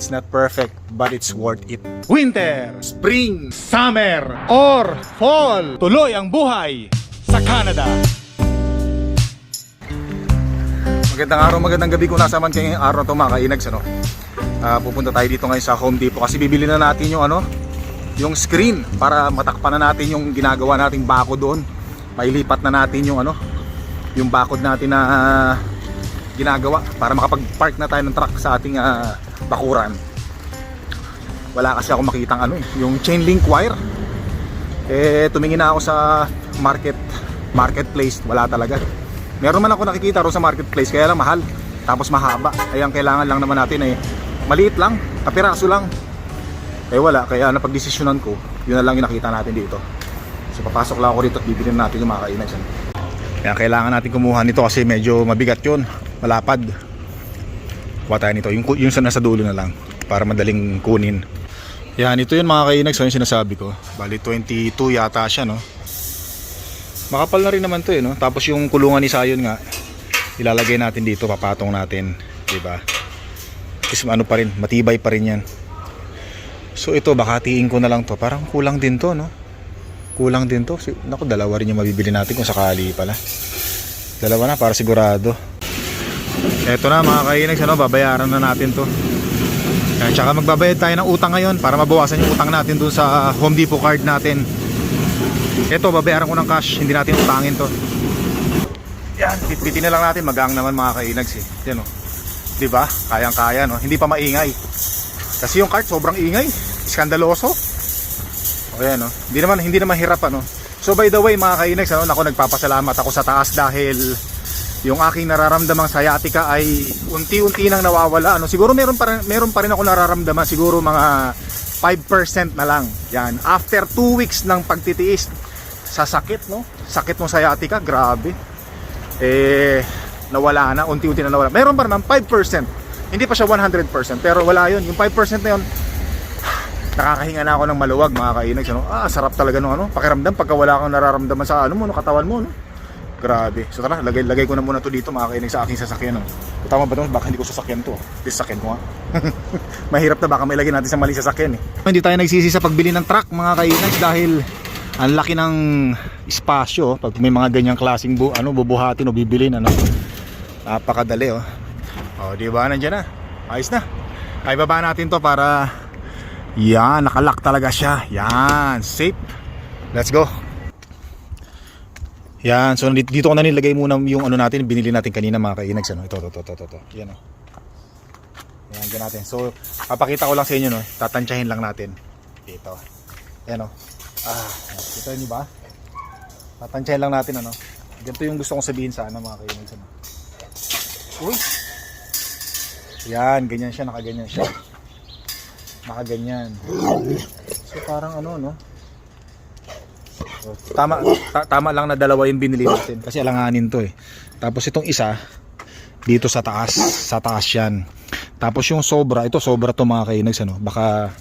It's not perfect, but it's worth it. Winter, spring, summer, or fall. Tuloy ang buhay sa Canada. Magandang araw, magandang gabi kung nasa man kayo ngayong araw na ito mga kainags, ano? Ah, pupunta tayo dito ngayon sa Home Depot kasi bibili na natin yung ano, yung screen para matakpan na natin yung ginagawa nating bako doon. Mailipat na natin yung ano, yung bakod natin na ah, ginagawa para makapag-park na tayo ng truck sa ating ah, bakuran. Wala kasi ako makitang ano eh, yung chain link wire. Eh tumingin na ako sa market marketplace, wala talaga. Meron man ako nakikita ro sa marketplace kaya lang mahal. Tapos mahaba. Ay ang kailangan lang naman natin ay maliit lang, kapiraso lang. Eh wala, kaya napagdesisyonan ko, yun na lang yung nakita natin dito. So papasok lang ako dito at bibili na natin yung mga kainan dyan. Kaya kailangan natin kumuha nito kasi medyo mabigat yun, malapad. Kuha tayo nito, yung, yung sa nasa dulo na lang para madaling kunin. Yan, ito yun mga kainag, so yung sinasabi ko. Bali 22 yata siya, no? Makapal na rin naman to eh, no? Tapos yung kulungan ni Sayon nga, ilalagay natin dito, papatong natin, 'di ba? Kasi ano pa rin, matibay pa rin 'yan. So ito, baka hatiin ko na lang to. Parang kulang din to, no? Kulang din to. Naku, dalawa rin yung mabibili natin kung sakali pala. Dalawa na para sigurado. Eto na mga kainags, ano, babayaran na natin to. Yan, tsaka magbabayad tayo ng utang ngayon para mabawasan yung utang natin dun sa Home Depot card natin. Ito, babayaran ko ng cash. Hindi natin utangin to. Yan, pitpitin na lang natin. Magang naman mga kainags eh. Yan o. Di ba? Kayang-kaya no. Hindi pa maingay. Kasi yung cart sobrang ingay. Skandaloso. O yan no. Hindi naman, hindi naman hirap ano. So by the way mga kainags, ano, ako nagpapasalamat ako sa taas dahil yung aking nararamdamang sciatica ay unti-unti nang nawawala ano? Siguro meron pa meron pa rin ako nararamdaman siguro mga 5% na lang yan. After 2 weeks ng pagtitiis sa sakit no? Sakit ng sciatica grabe. Eh nawala na unti-unti na nawala. Meron pa naman 5% hindi pa siya 100% pero wala yun. Yung 5% na yun nakakahinga na ako ng maluwag mga kainag ano? ah sarap talaga nung ano? Pakiramdam pagka wala kang nararamdaman sa ano mo no katawan mo no Grabe. So tara, lagay, lagay ko na muna to dito mga sa aking sasakyan. No? Tama ba ito? Baka hindi ko sasakyan to. This sasakyan ko nga. Mahirap na baka may lagay natin sa mali sasakyan eh. Hindi tayo nagsisi sa pagbili ng truck mga kainig dahil ang laki ng espasyo pag may mga ganyang klaseng bu ano bubuhatin o bibilin ano. Napakadali oh. Oh, di ba nandiyan na? Ayos na. Ay baba natin to para yan, nakalock talaga siya. Yan, safe. Let's go. Yan, so dito, ko na nilagay muna yung ano natin, binili natin kanina mga kainags ano. Ito, ito, ito, ito, ito. Yan oh. Yan, dyan natin. So, papakita ko lang sa inyo no, tatansyahin lang natin. Dito. Yan oh. Ah, kita niyo ba? Tatansyahin lang natin ano. Ganito yung gusto kong sabihin sa ano mga kainags ano. Uy. Yan, ganyan siya, nakaganyan siya. Nakaganyan. So parang ano no, tama ta- tama lang na dalawa yung binili natin kasi alanganin to eh. Tapos itong isa dito sa taas sa taas yan. Tapos yung sobra ito sobra to mga kainags ano? Baka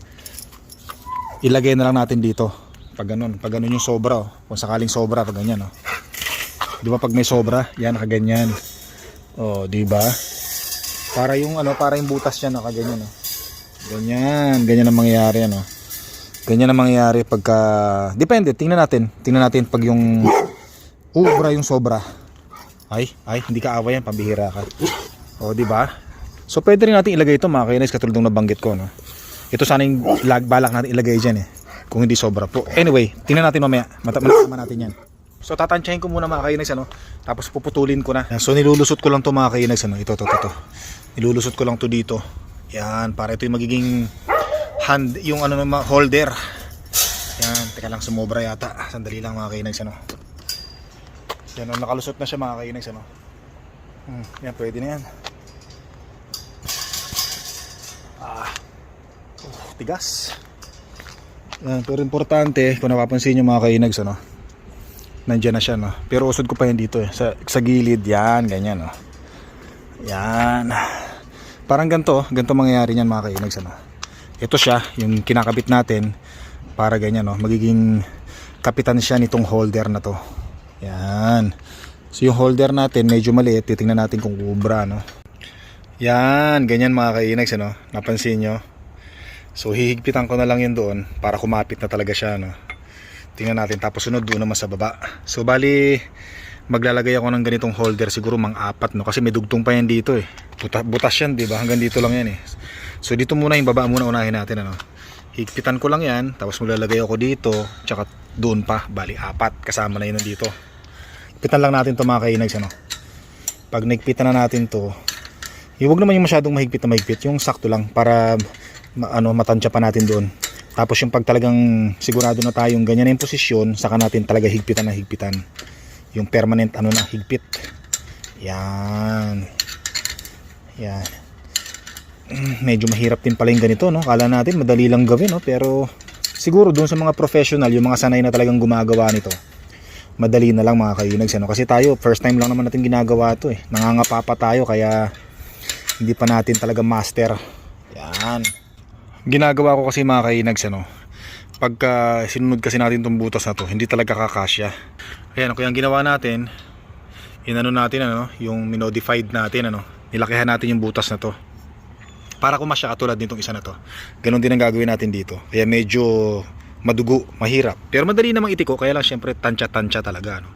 ilagay na lang natin dito. Pag ganun pag ganun yung sobra oh. kung sakaling sobra pag ganyan oh. di ba pag may sobra yan nakaganyan. Oh di ba? Para yung ano para yung butas yan nakaganyan oh. ganyan ganyan ang mangyayari ano Ganyan ang mangyayari pagka depende, tingnan natin. Tingnan natin pag yung ubra yung sobra. Ay, ay, hindi ka away yan, pambihira ka. O, di ba? So pwede rin natin ilagay ito mga kainis katulad ng nabanggit ko, no. Ito sana yung lag balak natin ilagay diyan eh. Kung hindi sobra po. Anyway, tingnan natin mamaya. Mata malalaman natin yan. So tatansyahin ko muna mga kainis ano. Tapos puputulin ko na. So nilulusot ko lang to mga kainis ano. Ito to to to. Nilulusot ko lang to dito. Yan, para ito yung magiging hand yung ano naman holder. Yan teka lang sumobra yata. Sandali lang mga kainags ano. Yan nakalusot na siya mga kainags ano. Hmm, yan pwede na yan. Ah. Oh, tigas. Yan pero importante kung napapansin nyo mga kainags ano nandyan na siya no. Pero usod ko pa yan dito eh. Sa, sa gilid yan ganyan no. Yan. Parang ganito ganito mangyayari niyan mga kainags ano ito siya yung kinakabit natin para ganyan no magiging kapitan siya nitong holder na to yan so yung holder natin medyo maliit titingnan natin kung ubra no Yan, ganyan mga kainags, ano? Napansin nyo? So, hihigpitan ko na lang yun doon para kumapit na talaga siya, no? Tingnan natin, tapos sunod doon naman sa baba. So, bali, maglalagay ako ng ganitong holder, siguro mang apat, no? Kasi may dugtong pa yan dito, eh. Buta, butas yan, di ba? Hanggang dito lang yan, eh. So, dito muna yung baba muna unahin natin, ano? Higpitan ko lang yan, tapos maglalagay ako dito, tsaka doon pa, bali, apat, kasama na yun dito. Higpitan lang natin to mga kainags, ano? Pag nagpitan na natin to, yung wag naman yung masyadong mahigpit na mahigpit, yung sakto lang para ma- ano matansya pa natin doon. Tapos yung pag talagang sigurado na tayong ganyan na yung posisyon, saka natin talaga higpitan na higpitan. Yung permanent ano na higpit. Yan. Yan. Medyo mahirap din pala yung ganito, no? Kala natin madali lang gawin, no? Pero siguro doon sa mga professional, yung mga sanay na talagang gumagawa nito, madali na lang mga kainags, ano? Kasi tayo, first time lang naman natin ginagawa to, eh. Nangangapa pa tayo, kaya hindi pa natin talaga master. Yan. Ginagawa ko kasi mga kainags ano. Pagka sinunod kasi natin tong butas na to, hindi talaga kakasya. Ayan, kaya ang ginawa natin, inano natin ano, yung minodified natin ano, nilakihan natin yung butas na to. Para kumasya katulad nitong isa na to. Ganon din ang gagawin natin dito. Kaya medyo madugo, mahirap. Pero madali namang itiko, kaya lang syempre tansya-tansya talaga. Ano.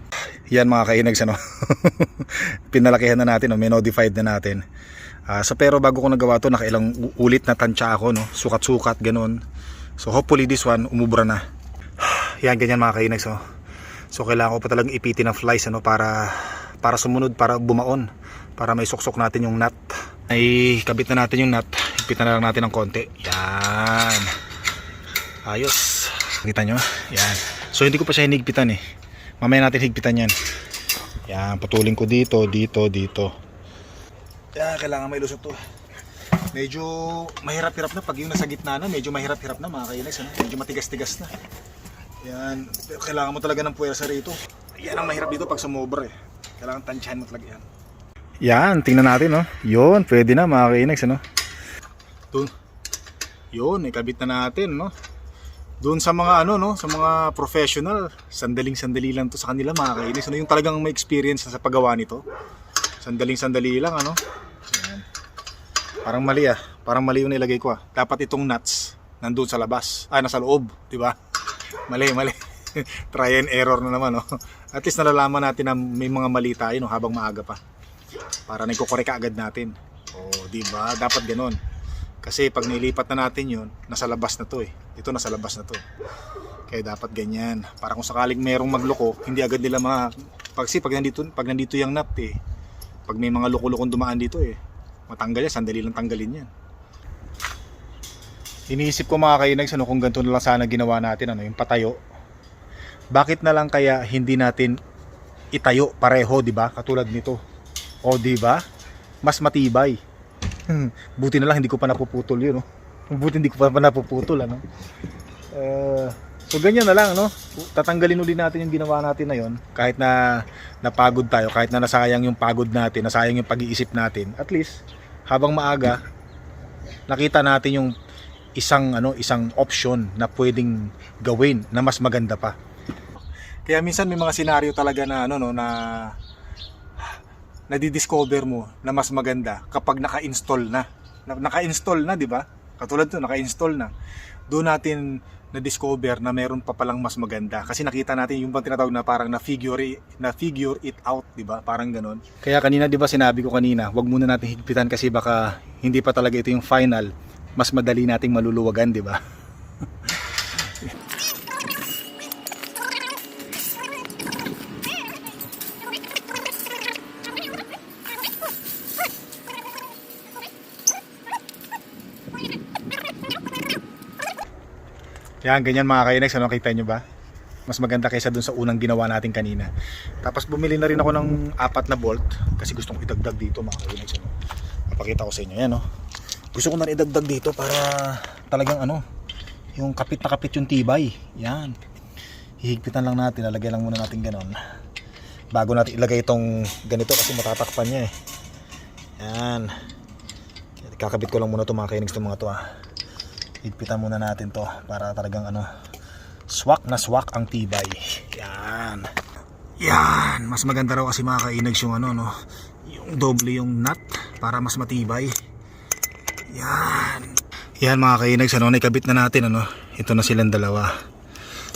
Yan mga kainags ano. Pinalakihan na natin, no? minodified na natin. Ah, so pero bago ko nagawa to, nakailang ulit na tansya ako, no? Sukat-sukat, ganun. So hopefully this one, umubra na. Yan, ganyan mga kainags, oh. So kailangan ko pa talagang ipitin ng flies, ano, para, para sumunod, para bumaon. Para may suksok natin yung nut. Ay, kabit na natin yung nut. Ipitan na lang natin ng konti. Yan. Ayos. Kita nyo? Yan. So hindi ko pa siya hinigpitan eh. Mamaya natin higpitan yan. Yan, putulin ko dito, dito, dito. Yan, kailangan may to. Medyo mahirap-hirap na pag yung nasa gitna na, medyo mahirap-hirap na mga kainis. Ano? Medyo matigas-tigas na. Yan, kailangan mo talaga ng puwersa rito. Yan ang mahirap dito pag sumobra eh. Kailangan tansyahan mo talaga yan. Yan, tingnan natin no. Yun, pwede na mga kainis ano. Doon. Yun, ikabit na natin no. Doon sa mga ano no, sa mga professional, sandaling-sandali lang to sa kanila mga kainis. Ano yung talagang may experience sa paggawa nito. Sandaling-sandali lang ano. Ayan. Parang mali ah. Parang mali yung nilagay ko ah. Dapat itong nuts nandun sa labas. Ah, nasa loob, di ba? Mali, mali. Try and error na naman no. At least nalalaman natin na may mga mali tayo no, habang maaga pa. Para nagkukorek agad natin. Oh, di ba? Dapat ganun. Kasi pag nilipat na natin yun, nasa labas na to eh. Ito nasa labas na to. Kaya dapat ganyan. Para kung sakaling merong magloko, hindi agad nila ma... Pag, si, pag nandito, pag nandito yung nut eh, pag may mga loko-lokong dumaan dito eh, matanggal yan, sandali lang tanggalin yan. Iniisip ko mga kainags, ano, kung ganito na lang sana ginawa natin, ano, yung patayo. Bakit na lang kaya hindi natin itayo pareho, di ba? Katulad nito. O, di ba? Mas matibay. Buti na lang hindi ko pa napuputol yun, no? Buti hindi ko pa, napuputol, ano? Eh, so ganyan na lang, no? Tatanggalin ulit natin yung ginawa natin na yon kahit na napagod tayo, kahit na nasayang yung pagod natin, nasayang yung pag-iisip natin. At least habang maaga nakita natin yung isang ano, isang option na pwedeng gawin na mas maganda pa. Kaya minsan may mga senaryo talaga na ano no na nadidiscover mo na mas maganda kapag naka-install na. na naka-install na, di ba? Katulad to, naka-install na. Doon natin na-discover na meron pa palang mas maganda. Kasi nakita natin yung bang tinatawag na parang na-figure, na-figure it out, di ba? Parang ganon. Kaya kanina, di ba sinabi ko kanina, wag muna natin higpitan kasi baka hindi pa talaga ito yung final. Mas madali nating maluluwagan, di ba? Yan, ganyan mga kainex, ano kita nyo ba? Mas maganda kaysa dun sa unang ginawa natin kanina. Tapos bumili na rin ako ng apat na bolt kasi gustong idagdag dito mga kainex. Ano? Papakita ko sa inyo yan, no? Gusto ko na idagdag dito para talagang ano, yung kapit na kapit yung tibay. Yan. Hihigpitan lang natin, lalagay lang muna natin ganon. Bago natin ilagay itong ganito kasi matatakpan niya eh. Yan. Kakabit ko lang muna itong mga kainex itong mga to ah higpitan muna natin to para talagang ano swak na swak ang tibay yan yan mas maganda raw kasi mga kainags yung ano no yung doble yung nut para mas matibay. Yan. Yan mga kainags, ano, naikabit na natin, ano. Ito na silang dalawa.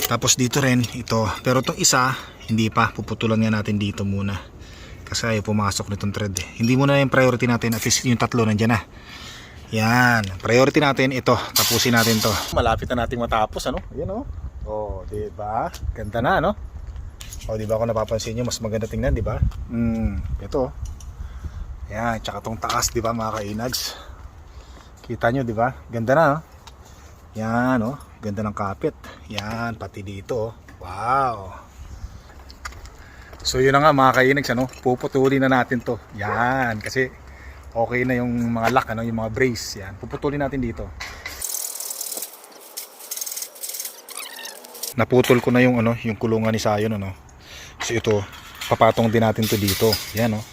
Tapos dito rin, ito. Pero itong isa, hindi pa. Puputulan nga natin dito muna. Kasi ayaw pumasok nitong thread eh. Hindi muna yung priority natin. At least yung tatlo nandyan na. Yan. Priority natin ito. Tapusin natin to. Malapit na nating matapos ano. Ayan oh. Oh, di ba? Ganda na no? Oh, di ba kung napapansin niyo mas maganda tingnan, di ba? Hmm, ito. Yan, tsaka tong taas, di ba mga kainags? Kita nyo, di ba? Ganda na, no? Yan, oh. Ganda ng kapit. Yan, pati dito, oh. Wow. So yun na nga mga kainags, ano? Puputulin na natin to. Yan, kasi okay na yung mga lock, ano? Yung mga brace. Yan, puputulin natin dito. Naputol ko na yung ano, yung kulungan ni Sayon, ano? So ito, papatong din natin to dito. Yan, oh.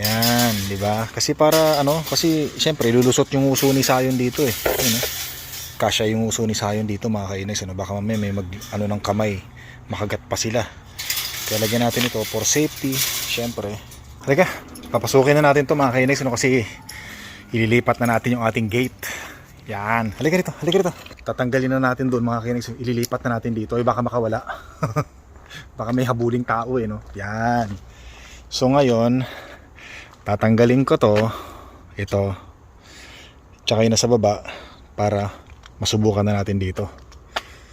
Yan, di ba? Kasi para ano, kasi syempre lulusot yung uso ni Sayon dito eh. Ayun, oh. Kasya yung uso ni Sayon dito mga kainis, ano? Baka mamaya may mag ano ng kamay, makagat pa sila. Kaya lagyan natin ito for safety, syempre. Halika, papasukin na natin to mga kainis, ano? Kasi ililipat na natin yung ating gate. Yan, halika rito, halika rito. Tatanggalin na natin doon mga kainis, ililipat na natin dito. Eh baka makawala. baka may habuling tao eh, no? Yan. So ngayon, tatanggalin ko to ito tsaka yung nasa baba para masubukan na natin dito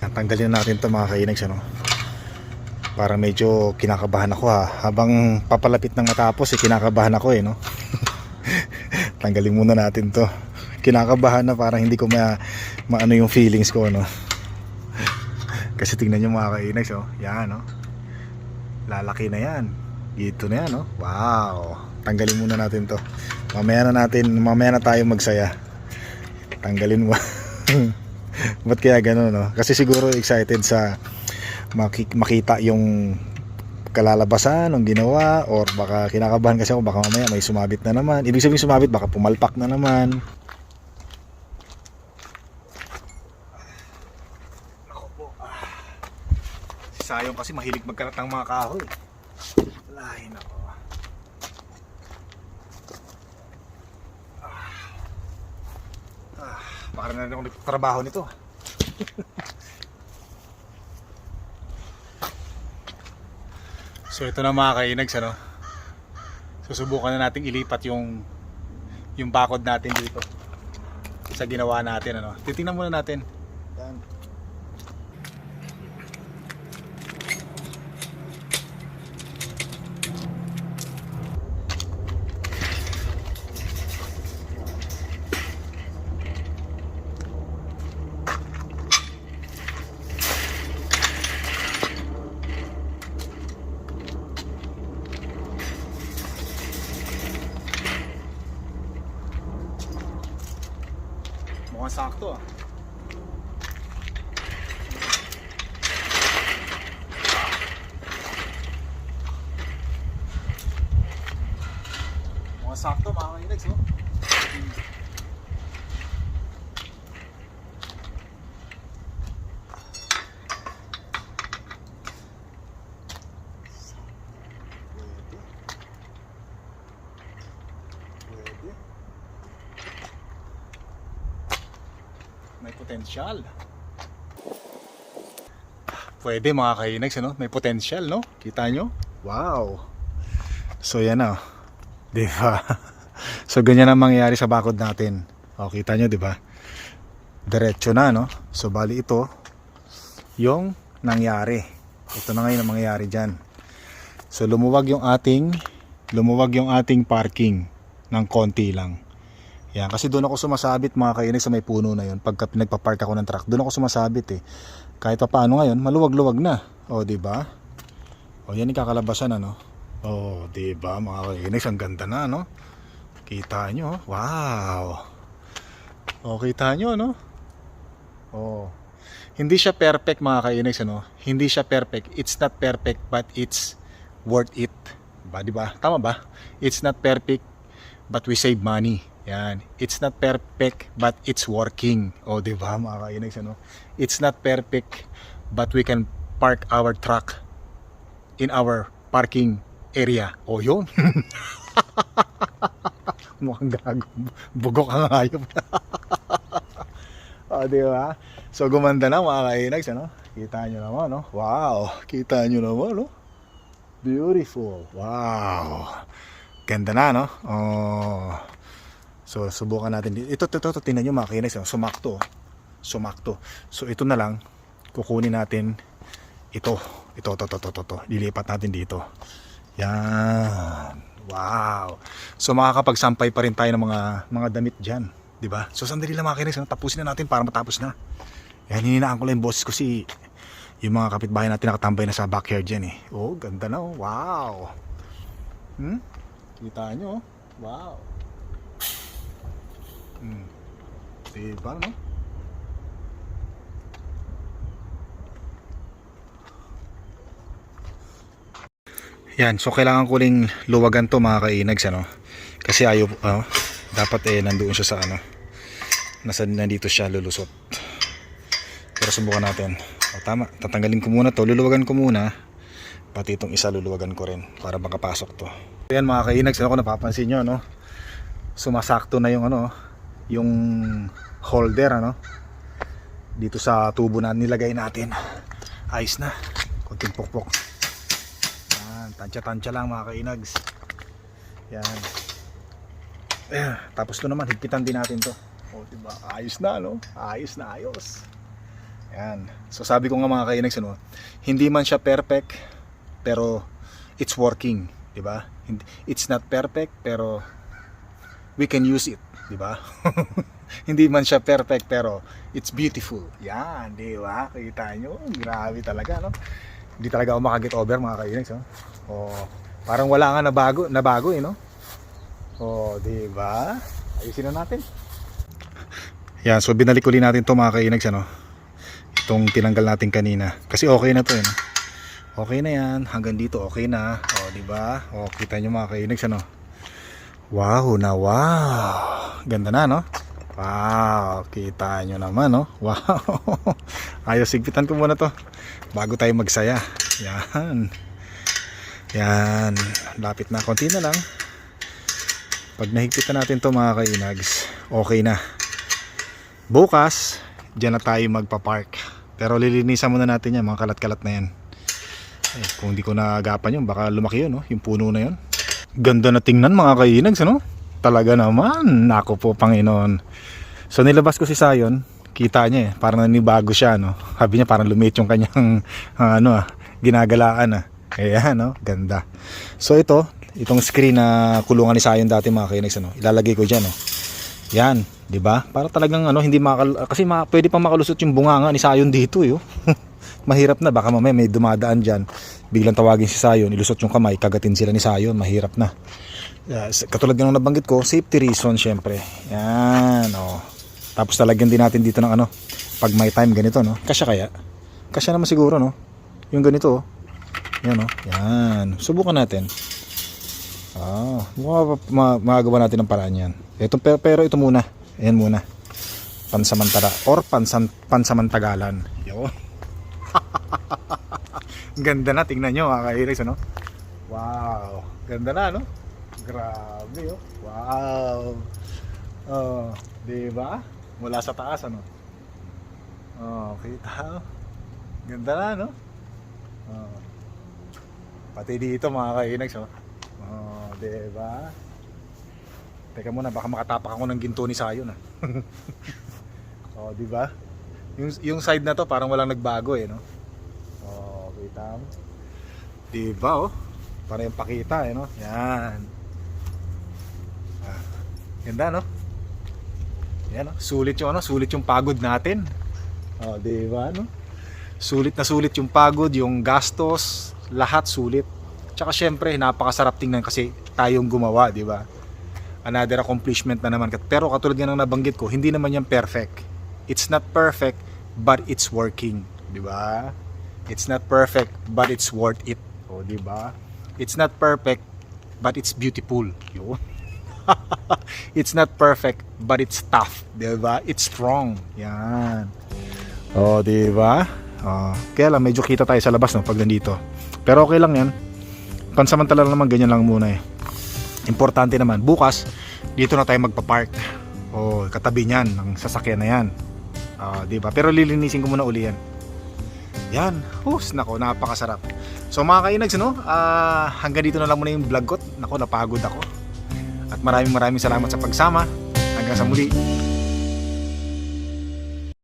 tanggalin na natin to mga kainags ano para medyo kinakabahan ako ha. Habang papalapit ng matapos eh kinakabahan ako eh no? Tanggalin muna natin to. Kinakabahan na parang hindi ko ma maano yung feelings ko no? Kasi tingnan nyo mga kainags oh. Yan no? Lalaki na yan. Dito na yan no? Wow. Tanggalin muna natin to. Mamaya na natin mamaya na tayo magsaya. Tanggalin mo. Ba't kaya gano'n no? Kasi siguro excited sa makita yung kalalabasan ng ginawa or baka kinakabahan kasi ako baka mamaya may sumabit na naman ibig sabihin sumabit baka pumalpak na naman Ako po. Ah. Si Sayong kasi mahilig magkarat ng mga kahoy lahi nako Ah, baka na rin ako nagtatrabaho nito. so ito na mga kainags ano. Susubukan na nating ilipat yung yung bakod natin dito sa ginawa natin ano. Titingnan muna natin. Yan. Mukhang sakto ah. Mukhang sakto mga kainags oh. Pwede. Pwede. May potensyal. Pwede mga kainags, ano? May potensyal, no? Kita nyo? Wow! So yan na. oh. Di ba? so ganyan ang mangyayari sa bakod natin. O, kita nyo, di ba? Diretso na, no? So bali ito, yung nangyari. Ito na ngayon ang mangyayari dyan. So lumuwag yung ating, lumuwag yung ating parking ng konti lang. Yan, kasi doon ako sumasabit mga kainis sa may puno na yun. Pagka pinagpapark ako ng truck, doon ako sumasabit eh. Kahit pa paano ngayon, maluwag-luwag na. O, di ba? O, yan yung kakalabasan ano. O, di ba mga kainis, ang ganda na no. Kita nyo, wow. O, kita nyo no. O, hindi siya perfect mga kainis ano. Hindi siya perfect. It's not perfect but it's worth it. Ba, di ba? Tama ba? It's not perfect but we save money. Yan. It's not perfect but it's working. O, di ba mga kainags, ano? It's not perfect but we can park our truck in our parking area. O, yun. Mukhang gago. Bugok ang hayop. o, di ba? So, gumanda na mga kainags, ano? Kita nyo naman, no? Wow! Kita nyo naman, no? Beautiful. Wow! Ganda na, no? Oh. So, subukan natin. Ito, ito, ito, ito tingnan nyo mga kainags, no? Sumakto. oh. Sumakto. So, ito na lang. Kukunin natin ito. Ito, ito, ito, ito, ito. Lilipat natin dito. Yan. Wow. So makakapagsampay pa rin tayo ng mga mga damit diyan, 'di ba? So sandali lang mga kinis, no? tapusin na natin para matapos na. Yan hininaan ko lang yung boses ko si yung mga kapitbahay natin nakatambay na sa backyard diyan eh. Oh, ganda na oh. Wow. Hmm? Kita nyo oh. Wow. Hmm. Diba no? Yan, so kailangan ko ring luwagan to mga kainags ano. Kasi ayaw ano, dapat eh nandoon siya sa ano. Nasa nandito siya lulusot. Pero subukan natin. O, tama, tatanggalin ko muna to, luluwagan ko muna. Pati itong isa luluwagan ko rin para makapasok to. Yan mga kainags, ano ko napapansin nyo no. Sumasakto na yung ano, yung holder ano. Dito sa tubo na nilagay natin. Ayos na. Kunting pokpok. Yan, tansya-tansya lang mga kainags. Yan. Eh, tapos to naman, higpitan din natin to. O, diba? Ayos na, no? Ayos na, ayos. Yan. So, sabi ko nga mga kainags, ano, hindi man siya perfect, pero it's working. Diba? It's not perfect, pero we can use it. Diba? hindi man siya perfect, pero it's beautiful. Yan, di ba? Kita nyo? Grabe talaga, no? Hindi talaga ako makaget over mga kainags, no? Oh, parang wala nga na bago, na bago eh, no? Oh, di ba? Ayusin na natin. Yan, so binalik uli natin to mga kainags, ano? Itong tinanggal natin kanina. Kasi okay na to, eh, no? Okay na yan. Hanggang dito, okay na. O, di ba? O, kita nyo mga kainags, ano? Wow na wow. Ganda na, no? Wow, kita nyo naman, no? Wow. Ayos, sigpitan ko muna to. Bago tayo magsaya. Yan. Yan. Lapit na. Konti na lang. Pag nahigpitan natin to mga kainags, okay na. Bukas, dyan na tayo magpa-park. Pero lilinisan muna natin yan, mga kalat-kalat na yan. Eh, kung di ko naagapan yun, baka lumaki yun, no? yung puno na yun. Ganda na tingnan mga kainags, ano? Talaga naman. Nako po, Panginoon. So nilabas ko si Sayon, kita niya eh, parang nanibago siya, no? Sabi niya parang lumiit yung kanyang, ah, ano ah, ginagalaan ah. Ayan, no? Ganda. So ito, itong screen na kulungan ni Sayon dati mga kainags, ano? Ilalagay ko dyan, no? Yan, 'di ba? Para talagang ano, hindi makal kasi ma- pwede pang makalusot yung bunganga ni Sayon dito, eh. oh. mahirap na baka mamaya may dumadaan diyan, biglang tawagin si Sayon, ilusot yung kamay, kagatin sila ni Sayon, mahirap na. Uh, katulad ng nabanggit ko, safety reason syempre. Yan, oh. Tapos talagyan din natin dito ng ano, pag may time ganito, no? Kasya kaya? Kasya naman siguro, no? Yung ganito, oh. Yan, oh. Yan. Subukan natin. Ah, pa- ma- magagawa natin ng paraan yan. Ito, pero, pero ito muna. Ayan muna. Pansamantala or pansan, pansamantagalan. Yo. Ganda na, tingnan nyo mga kairis, ano? Wow. Ganda na, no? Grabe, oh. Wow. Oh, di? Mula sa taas, ano? Oh, kita. oh. Ganda na, no? Oh. Pati dito mga kainags, oh. Oh, di? Teka muna, baka makatapak ako ng ginto ni Sayon, ah. oh, di ba? Yung, yung side na to parang walang nagbago eh, no? Oh, kita mo. Di oh? Para yung pakita, eh, no? Yan. Ganda, no? Yan, no? Sulit yung, ano? Sulit yung pagod natin. Oh, di ba, no? Sulit na sulit yung pagod, yung gastos, lahat sulit. Tsaka syempre, napakasarap tingnan kasi tayong gumawa, di ba? Another accomplishment na naman. Pero katulad nga ng nabanggit ko, hindi naman yan perfect. It's not perfect, but it's working, di ba? It's not perfect, but it's worth it. O, di ba? It's not perfect, but it's beautiful. Yun. it's not perfect, but it's tough, di ba? It's strong. Yan. O, di ba? Oh, kaya lang medyo kita tayo sa labas no pag nandito. Pero okay lang 'yan. Pansamantala lang naman ganyan lang muna eh. Importante naman bukas dito na tayo magpa-park. O katabi niyan ng sasakyan na yan. Ah, 'di ba? Pero lilinisin ko muna uli yan. Yan. Hus, nako, napakasarap. So mga kainags, no? Ah, hanggang dito na lang muna yung vlog ko. Nako, napagod ako. At maraming maraming salamat sa pagsama. Hanggang sa muli.